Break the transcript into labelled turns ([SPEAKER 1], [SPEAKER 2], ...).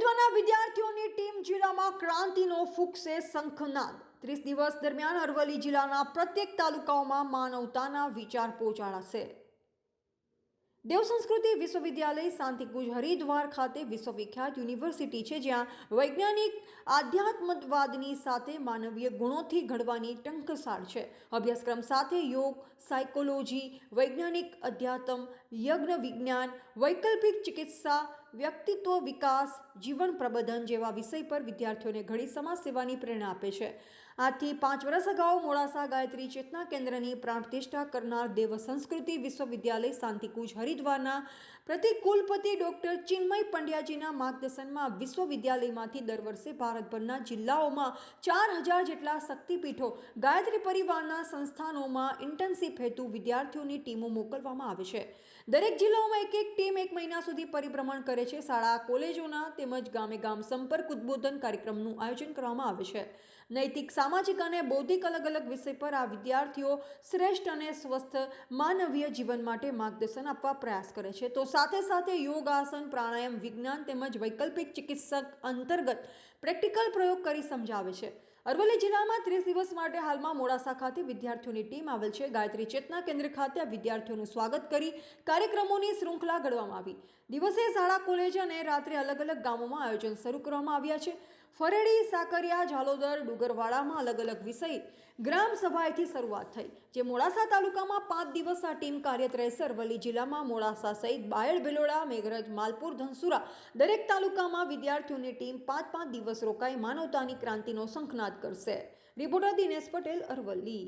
[SPEAKER 1] હરિદ્વારના વિદ્યાર્થીઓની ટીમ જિલ્લામાં ક્રાંતિનો ફૂંકશે શંખનાદ. ત્રીસ દિવસ દરમિયાન અરવલ્લી જિલ્લાના પ્રત્યેક તાલુકાઓમાં માનવતાના વિચાર પહોંચાડાશે. દેવ સંસ્કૃતિ વિશ્વવિદ્યાલય શાંતિકુંજ હરિદ્વાર ખાતે વિશ્વવિખ્યાત યુનિવર્સિટી છે, જ્યાં વૈજ્ઞાનિક આધ્યાત્મવાદની સાથે માનવીય ગુણોથી ઘડવાની ટંકસાળ છે. અભ્યાસક્રમ સાથે યોગ, સાયકોલોજી, વૈજ્ઞાનિક અધ્યાત્મ, યજ્ઞ વિજ્ઞાન, વૈકલ્પિક ચિકિત્સા વ્યક્તિત્વ વિકાસ, જીવન પ્રબંધન જેવા વિષય પર વિદ્યાર્થીઓને ઘણી સમાજ સેવાની પ્રેરણા આપે છે. આથી પાંચ વર્ષ અગાઉ મોડાસા ગાયત્રી ચેતના કેન્દ્રની પ્રાણ પ્રતિષ્ઠા કરનાર દેવ સંસ્કૃતિ વિશ્વવિદ્યાલય શાંતિકુંજ હરિદ્વારના પ્રતિકુલપતિ કુલપતિ ડોક્ટર ચિન્મય પંડ્યાજીના માર્ગદર્શનમાં વિશ્વવિદ્યાલયમાંથી દર વર્ષે ભારતભરના જિલ્લાઓમાં ચાર હજાર જેટલા શક્તિપીઠો ગાયત્રી પરિવારના સંસ્થાનોમાં ઇન્ટર્નશીપ હેતુ વિદ્યાર્થીઓની ટીમો મોકલવામાં આવે છે. દરેક જિલ્લાઓમાં એક એક ટીમ એક મહિના સુધી પરિભ્રમણ કરે છે. શાળા, કોલેજોના તેમજ ગામે ગામ સંપર્ક ઉદ્બોધન કાર્યક્રમનું આયોજન કરવામાં આવે છે. નૈતિક, સામાજિક અને બૌદ્ધિક અલગ અલગ વિષય પર આ વિદ્યાર્થીઓ શ્રેષ્ઠ અને સ્વસ્થ માનવીય જીવન માટે માર્ગદર્શન આપવા પ્રયાસ કરે છે. તો સાથે સાથે યોગ આસન પ્રાણાયામ, વિજ્ઞાન તેમજ વૈકલ્પિક ચિકિત્સક અંતર્ગત પ્રેક્ટિકલ પ્રયોગ કરી સમજાવે છે. અરવલ્લી જિલ્લામાં ત્રીસ દિવસ માટે હાલમાં મોડાસા ખાતે વિદ્યાર્થીઓની ટીમ આવેલ છે. ગાયત્રી ચેતના કેન્દ્ર ખાતે આ વિદ્યાર્થીઓનું સ્વાગત કરી કાર્યક્રમોની શૃંખલા ઘડવામાં આવી. દિવસે શાળા, કોલેજ અને રાત્રે અલગ અલગ ગામોમાં આયોજન શરૂ કરવામાં આવ્યા છે. ફરેડી, સાકરિયા ઝાલોદર ડુગરવાડામાં અલગ અલગ વિષય ગ્રામ સભાએથી શરૂઆત થઈ, જે મોડાસા તાલુકામાં પાંચ દિવસ આ ટીમ કાર્યરત રહેશે અરવલ્લી જિલ્લામાં મોડાસા સહિત બાયડ, ભિલોડા, મેઘરજ, માલપુર, ધનસુરા દરેક તાલુકામાં વિદ્યાર્થીઓની ટીમ પાંચ પાંચ દિવસ રોકાઈ માનવતાની ક્રાંતિનો શંખનાદ કરશે. રિપોર્ટર દિનેશ પટેલ, અરવલ્લી.